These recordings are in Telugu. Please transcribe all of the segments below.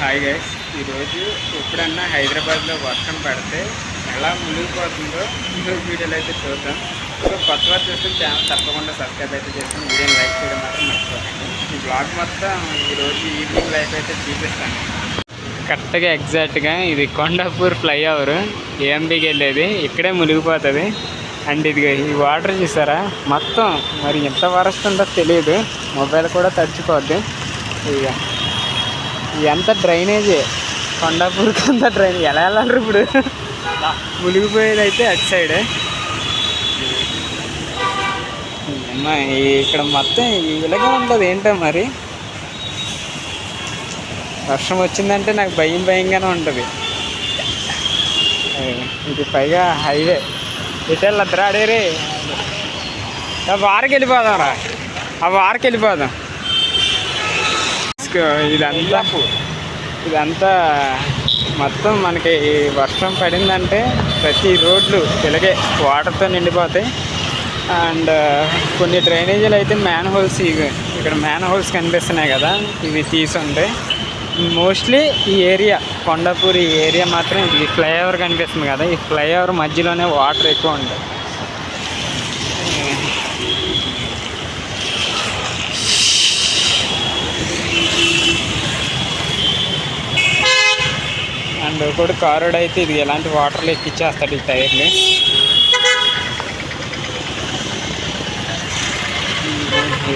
హాయ్ గైస్ ఈరోజు ఎప్పుడన్నా హైదరాబాద్లో వర్షం పడితే ఎలా మునిగిపోతుందో ఈరోజు వీడియోలో అయితే చూద్దాం. సో కొత్త వారు చూస్తే ఛానల్ తప్పకుండా సబ్స్క్రైబ్ అయితే చేసుకుని వీడియోని లైక్ చేయడం మాత్రం మర్చిపోకండి. ఈ బ్లాగ్ మొత్తం ఈరోజు ఈవినింగ్ లైఫ్ అయితే చూపిస్తాను. కరెక్ట్గా ఎగ్జాక్ట్గా ఇది కొండాపూర్ ఫ్లైఓవర్. ఏఎంబీకి వెళ్ళేది. ఇక్కడే మునిగిపోతుంది. అండ్ ఇది ఈ వాటర్ చూసారా? మొత్తం మరి ఎంత వరస్ట్ ఉందో తెలియదు. మొబైల్ కూడా తడిచిపోద్ది. ఇక ఇదంతా డ్రైనేజే? కొండాపూర్కి అంతా డ్రైనేజ్. ఎలా వెళ్ళాలి ఇప్పుడు? మునిగిపోయేది అయితే అటు సైడే. ఇక్కడ మొత్తం ఇలాగే ఉంటుంది ఏంటో మరి? వర్షం వచ్చిందంటే నాకు భయం భయంగానే ఉంటుంది. ఇది పైగా హైవే. ఇటు వెళ్ళద్దురా అడేరే. ఆ వారికి వెళ్ళిపోదాం రా ఆ వారికి వెళ్ళిపోదాం ఇసుక ఇదంతా ఇదంతా మొత్తం మనకి ఈ వర్షం పడిందంటే ప్రతి రోడ్లు ఇలాగే వాటర్తో నిండిపోతాయి. అండ్ కొన్ని డ్రైనేజీలు అయితే మ్యాన్ హోల్స్ ఇవి. ఇక్కడ మ్యాన్ హోల్స్ కనిపిస్తున్నాయి కదా ఇవి తీసుంటే. మోస్ట్లీ ఈ ఏరియా కొండపూరి ఈ ఏరియా మాత్రం ఇది ఫ్లైఓవర్ కనిపిస్తుంది కదా ఈ ఫ్లైఓవర్ మధ్యలోనే వాటర్ ఎక్కువ ఉంటాయి. అండ్ కారుడు అయితే ఇది ఎలాంటి వాటర్లు ఎక్కిచ్చేస్తాడు ఈ టైర్ని.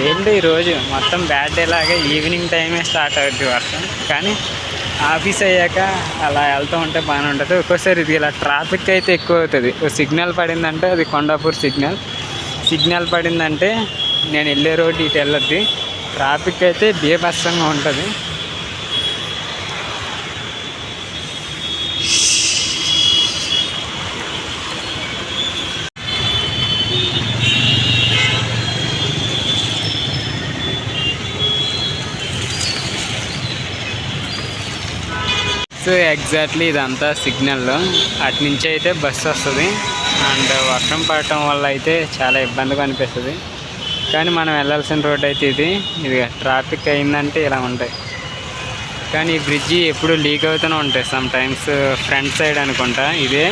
ఏంటి ఈరోజు మొత్తం బ్యాడ్ డే లాగా ఈవినింగ్ టైమే స్టార్ట్ అవుద్ది వర్షం. కానీ ఆఫీస్ అయ్యాక అలా వెళ్తూ ఉంటే బాగానే ఉంటుంది. ఒక్కోసారి ఇది ఇలా ట్రాఫిక్ అయితే ఎక్కువ అవుతుంది. ఓ సిగ్నల్ పడిందంటే అది కొండాపూర్ సిగ్నల్ సిగ్నల్ పడిందంటే నేను వెళ్ళే రోడ్డు ఇటు వెళ్ళొద్ది. ట్రాఫిక్ అయితే బీభత్సంగా ఉంటుంది. సో ఎగ్జాక్ట్లీ ఇదంతా సిగ్నల్. అటు నుంచి అయితే బస్సు వస్తుంది. అండ్ వర్షం పడటం వల్ల అయితే చాలా ఇబ్బందిగా అనిపిస్తుంది. కానీ మనం వెళ్ళాల్సిన రోడ్ అయితే ఇది. ఇది ట్రాఫిక్ అయిందంటే ఇలా ఉంటాయి. కానీ ఈ బ్రిడ్జి ఎప్పుడు లీక్ అవుతూనే ఉంటాయి. సమ్ టైమ్స్ ఫ్రంట్ సైడ్ అనుకుంటా. ఇదే.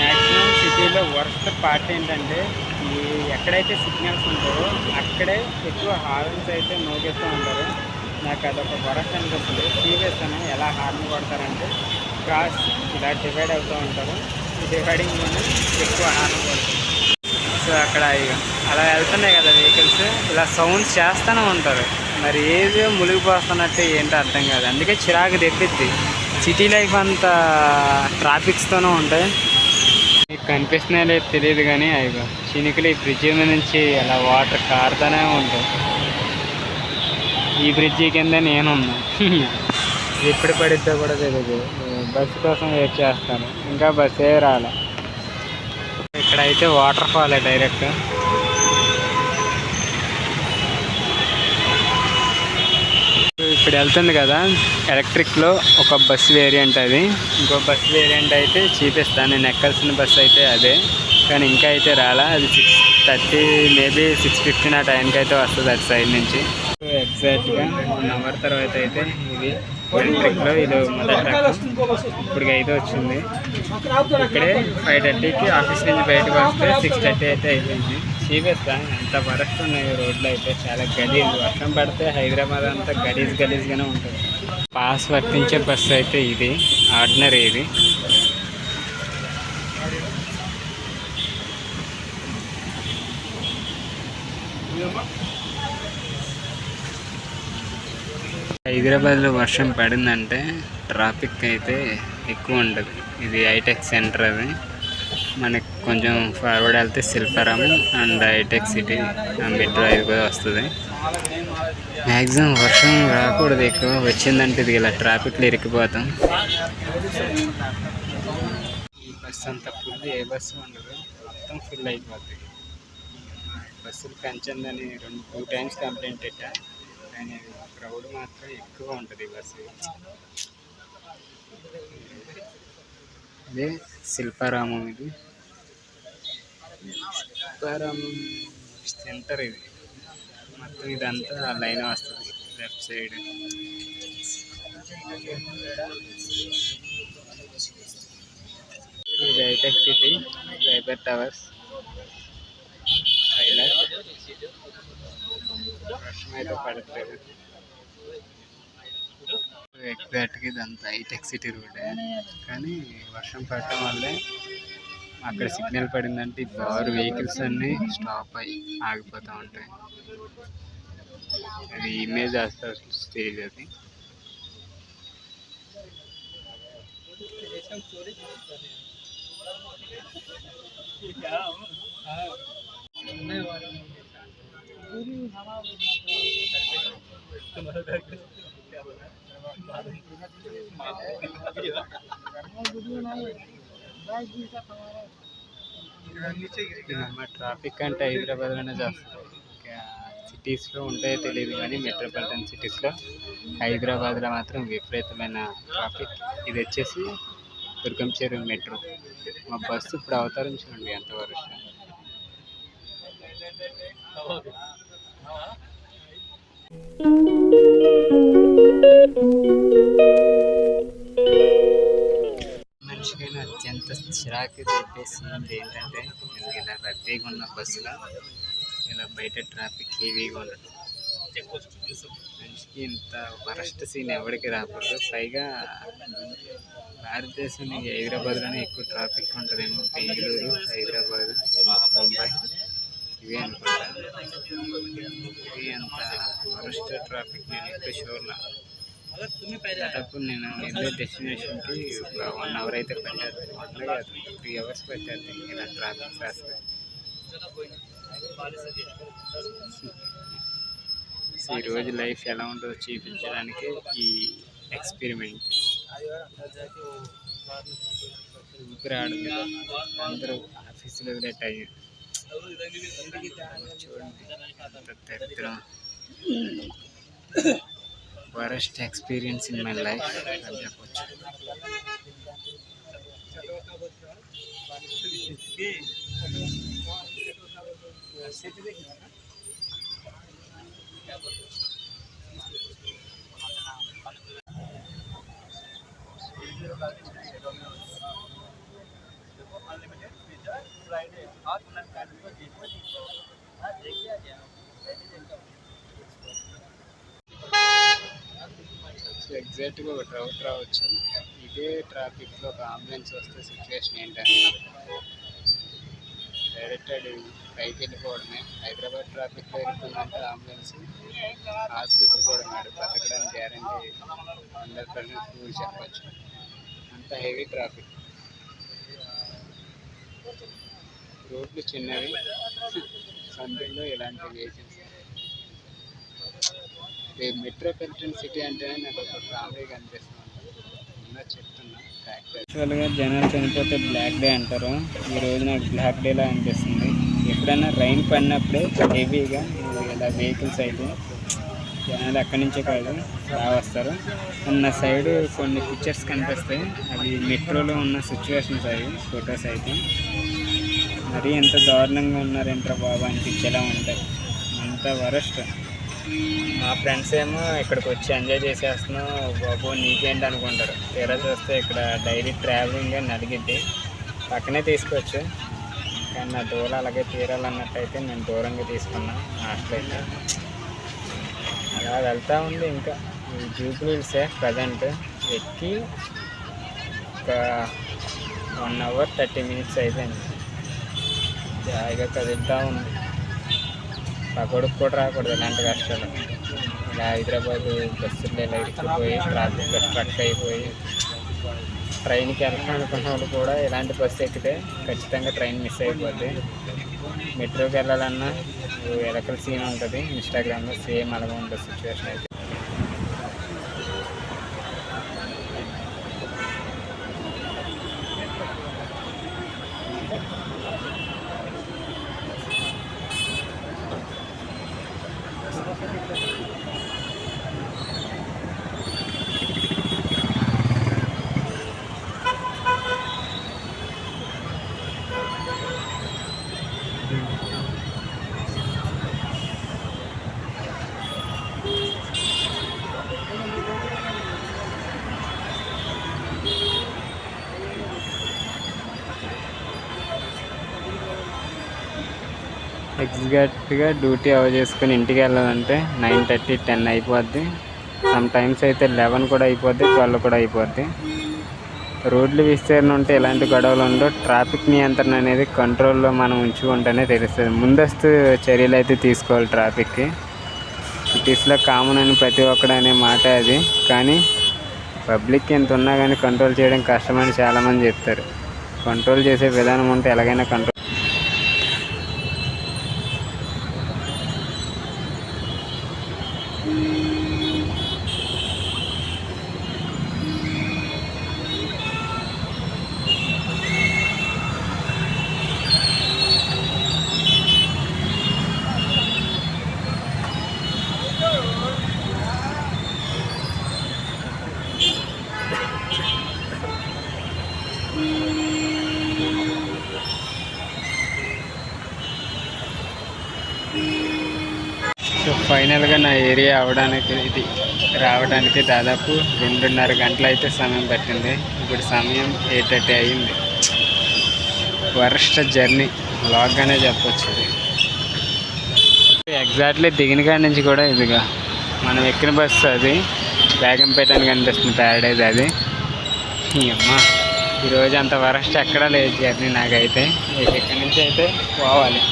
మ్యాక్సిమం సిటీలో వర్స్ట్ పార్ట్ ఏంటంటే ఈ ఎక్కడైతే సిగ్నల్స్ ఉంటాయో అక్కడే ఎక్కువ హార్న్స్ అయితే మోగిస్తూ ఉంటారు. నాకు అదొక వరస్ట్ అనిపిస్తుంది. సీరియస్ అని ఎలా హార్న్ కొడతారంటే క్రాస్ ఇలా డివైడ్ అవుతూ ఉంటారు. ఈ డివైడింగ్లోనే ఎక్కువ హార్న్ కొడుతుంది సో అక్కడ అలా వెళ్తున్నాయి కదా వెహికల్స్ ఇలా సౌండ్స్ చేస్తూనే ఉంటారు. మరి ఏది మునిగిపోస్తున్నట్టు ఏంటో అర్థం కాదు. అందుకే చిరాకు తెప్పిద్ది. సిటీ లైఫ్ అంతా ట్రాఫిక్స్తోనే ఉంటాయి. మీకు కనిపిస్తున్నాయో లేదు తెలియదు కానీ అవి చినుకులు ఈ ఫ్రిడ్జ్ మీద నుంచి అలా వాటర్ కారుతూనే ఉంటాయి. ఈ బ్రిడ్జి కింద నేనున్నా. ఎప్పుడు పడిద్దో కూడా తెలియదు బస్సు కోసం వెయిట్ చేస్తాను. ఇంకా బస్సే రాలే. ఇక్కడైతే వాటర్ ఫాల్ డైరెక్ట్ ఇప్పుడు వెళ్తుంది కదా ఎలక్ట్రిక్లో ఒక బస్ వేరియంట్ అది. ఇంకో బస్ వేరియంట్ అయితే చూపిస్తాను. నేను ఎక్కాల్సిన బస్ అయితే అదే. కానీ ఇంకా అయితే రాలా. అది six thirty maybe six fifteen ఆ టైంకి అయితే వస్తుంది అటు సైడ్ నుంచి. ఎగ్జాక్ట్గా వన్ అవర్ తర్వాత అయితే ఇది ఎలక్ట్రిక్లో ఇది మొదటి రకం. ఇప్పుడు అయితే వచ్చింది. ఇక్కడే ఫైవ్ థర్టీకి ఆఫీస్ నుంచి బయటకు వస్తే సిక్స్ థర్టీ అయితే అయిపోయింది. చూపిస్తా ఎంత వరస్ట్ ఉన్నాయి రోడ్లు అయితే. చాలా గలీజ్. వర్షం పడితే హైదరాబాద్ అంతా గలీజ్ గలీజ్గానే ఉంటుంది. పాస్ వర్తించే బస్సు అయితే ఇది. ఆర్డినరీ ఇది. హైదరాబాద్లో వర్షం పడిందంటే ట్రాఫిక్ అయితే ఎక్కువ ఉంటుంది. ఇది హైటెక్ సెంటర్ అది. మనకి కొంచెం ఫార్వర్డ్ వెళ్తే Shilparamam and hitech City metro ఇది కూడా వస్తుంది. మ్యాక్సిమం వర్షం రాకూడదు ఎక్కువ వచ్చిందంటే ఇది ఇలా ట్రాఫిక్లో ఇరికిపోతాం. ఈ బస్సు అంత ఫుల్ ఏ బస్సు ఉండదు మొత్తం ఫుల్ అయిపోతుంది బస్సులు పెంచిందని రెండు టూ టైమ్స్ కంప్లైంట్ పెట్టా. కానీ క్రౌడ్ మాత్రం ఎక్కువ ఉంటుంది బస్సు. ఇదే శిల్పారామం ఇది. శిల్పారామం సెంటర్ ఇది. మొత్తం ఇదంతా లైన్ వస్తుంది లెఫ్ట్ సైడ్. ఇది హైటెక్ సిటీ సైబర్ టవర్స్ హైలైట్. వర్షం అయితే పడట్లేదు ఎగ్జాక్ట్గా ఇదంతా హైటెక్ సిటీ రోడే కానీ వర్షం పడటం వల్లే అక్కడ సిగ్నల్ పడిందంటే ఈ బారు వెహికల్స్ అన్నీ స్టాప్ అయ్యి ఆగిపోతూ ఉంటాయి. అది ఇమేజ్ అసలు స్టేజ్ అది ట్రాఫిక్ అంటే హైదరాబాద్లోనే చేస్తారు. సిటీస్లో ఉంటాయో తెలియదు కానీ మెట్రోపాలిటన్ సిటీస్లో హైదరాబాద్లో మాత్రం విపరీతమైన ట్రాఫిక్ ఇది వచ్చేసి దుర్గం చెరువు మెట్రో మా బస్సు ఇప్పుడు అవతారం చూడండి ఎంతవరకు మనిషికైనా అత్యంత చిరాకు తెప్పేసింది ఏంటంటే ఇలా రద్దీగా ఉన్న బస్సులో ఇలా బయట ట్రాఫిక్ హెవీగా ఉండదు మనిషికి ఇంత వరస్ట్ సీన్ ఎవరికి రాకూడదు. పైగా భారతదేశం హైదరాబాద్లోనే ఎక్కువ ట్రాఫిక్ ఉంటుందేమో. బెంగళూరు హైదరాబాద్ ముంబై ఇవే అనుకుంటా. ఇది అంత వరస్ట్ ట్రాఫిక్ నేను ఎక్కువ షూర్లా దాదాపు నేను నెల్లూరు డెస్టినేషన్కి ఒక వన్ అవర్ అయితే పట్టేది వన్ కాదు త్రీ అవర్స్ పట్టేది ఇలా ట్రాఫిక్ రాస్తే ఈరోజు లైఫ్ ఎలా ఉంటుందో చూపించడానికి ఈ ఎక్స్పెరిమెంట్. ఊపిరి ఆడదు. అందరూ ఆఫీసులో వదిలే టైం. చూడండి. ఎంత దరిద్రం. Worst experience in my life ఎగ్జాక్ట్గా ఒక డౌట్ రావచ్చు. ఇదే ట్రాఫిక్లో ఒక అంబులెన్స్ వస్తే సిచ్యువేషన్ ఏంటని డైరెక్ట్ అది పైకి వెళ్ళిపోవడమే. హైదరాబాద్ ట్రాఫిక్లో వెళ్తుందంటే అంబులెన్స్ ఆసుపత్రి కూడా మేడం బతకడానికి గ్యారంటీ హండ్రెడ్ పర్సెంట్ ప్రూవ్ చెప్పచ్చు. అంత హెవీ ట్రాఫిక్. రోడ్లు చిన్నవి సందుల్లో ఇలాంటి వెహికల్స్ మెట్రోపాలిటన్ సిటీ అంటేనే నాకు ఒక ఫ్యామిలీగా అనిపిస్తుంది చెప్తున్నా యాక్చువల్గా జనాలు చనిపోతే బ్లాక్ డే అంటారు. ఈ రోజు నాకు బ్లాక్ డేలా అనిపిస్తుంది. ఎప్పుడైనా రైన్ పడినప్పుడే హెవీగా ఇలా వెహికల్స్ అయితే జనాలు అక్కడి నుంచే కాదు బాగా వస్తారు ఉన్న సైడ్ కొన్ని పిక్చర్స్ కనిపిస్తాయి. అవి మెట్రోలో ఉన్న సిచ్యువేషన్స్ అవి ఫొటోస్ అయితే. మరీ ఎంత దారుణంగా ఉన్నారంటారా బాబా అనిపించేలా ఉంటాయి. అంత వరస్ట్. మా ఫ్రెండ్స్ ఏమో ఇక్కడికి వచ్చి ఎంజాయ్ చేసేస్తున్నాం బాబు నీకేంటి అనుకుంటారు? తీరా చూస్తే ఇక్కడ డైలీ ట్రావెలింగ్ అని అడిగిద్ది. పక్కనే తీసుకోవచ్చు. కానీ నా దూరం అలాగే తీరాలన్నట్టయితే నేను దూరంగా తీసుకున్నాను హాస్టల్ అలా వెళ్తూ ఉంది ఇంకా. ఈ జూబ్లీ హిల్సే ప్రజెంట్. ఎక్కి ఒక వన్ అవర్ థర్టీ మినిట్స్ అయిపోయింది. జాయిగా కదులుతూ ఉంది. పకోడికి కూడా రాకూడదు ఇలాంటి కష్టాలు. ఇలా హైదరాబాద్ బస్సులు ఇలా ఇరుక్కుపోయి ట్రాఫిక్లో స్ట్రక్ అయిపోయి ట్రైన్కి వెళ్ళాలనుకున్న వాళ్ళు కూడా ఇలాంటి బస్సు ఎక్కితే ఖచ్చితంగా ట్రైన్ మిస్ అయిపోద్ది. మెట్రోకి వెళ్ళాలన్నా ఎలకల సీన్ ఉంటుంది ఇన్స్టాగ్రామ్లో సేమ్ అలాగే ఉంటుంది సిచ్యువేషన్ అయితే. ఎగ్జాక్ట్గా డ్యూటీ అవర్ చేసుకుని ఇంటికి వెళ్ళాలంటే నైన్ థర్టీ టెన్ అయిపోద్ది. సమ్ టైమ్స్ అయితే లెవెన్ కూడా అయిపోద్ది ట్వెల్వ్ కూడా అయిపోద్ది. రోడ్లు విస్తీర్ణం ఉంటే ఎలాంటి గొడవలు ఉండవు. ట్రాఫిక్ నియంత్రణ అనేది కంట్రోల్లో మనం ఉంచుకుంటేనే తెలుస్తుంది. ముందస్తు చర్యలు అయితే తీసుకోవాలి ట్రాఫిక్కి. సిటీస్లో కామన్ అని ప్రతి ఒక్కడు అనే మాట అది. కానీ పబ్లిక్ ఎంత ఉన్నా కానీ కంట్రోల్ చేయడం కష్టమని చాలామంది చెప్తారు. కంట్రోల్ చేసే విధానం ఉంటే ఎలాగైనా కంట్రోల్ ఫైనల్గా నా ఏరియా అవడానికి ఇది రావడానికి దాదాపు రెండున్నర గంటలు అయితే సమయం పట్టింది. ఇప్పుడు సమయం ఎయిట్ థర్టీ అయ్యింది వరస్ట్ జర్నీ. లాగ్గానే చెప్పొచ్చు ఇది. ఎగ్జాక్ట్లీ దిగిన కాడి నుంచి కూడా ఇదిగా. మనం ఎక్కిన బస్సు అది. బేగంపేట అని కనిపిస్తుంది ప్యారడైజ్ అది. ఈ అమ్మ ఈరోజు అంత వరస్ట్ ఎక్కడా లేదు జర్నీ నాకైతే. ఇక ఇక్కడి నుంచి అయితే పోవాలి.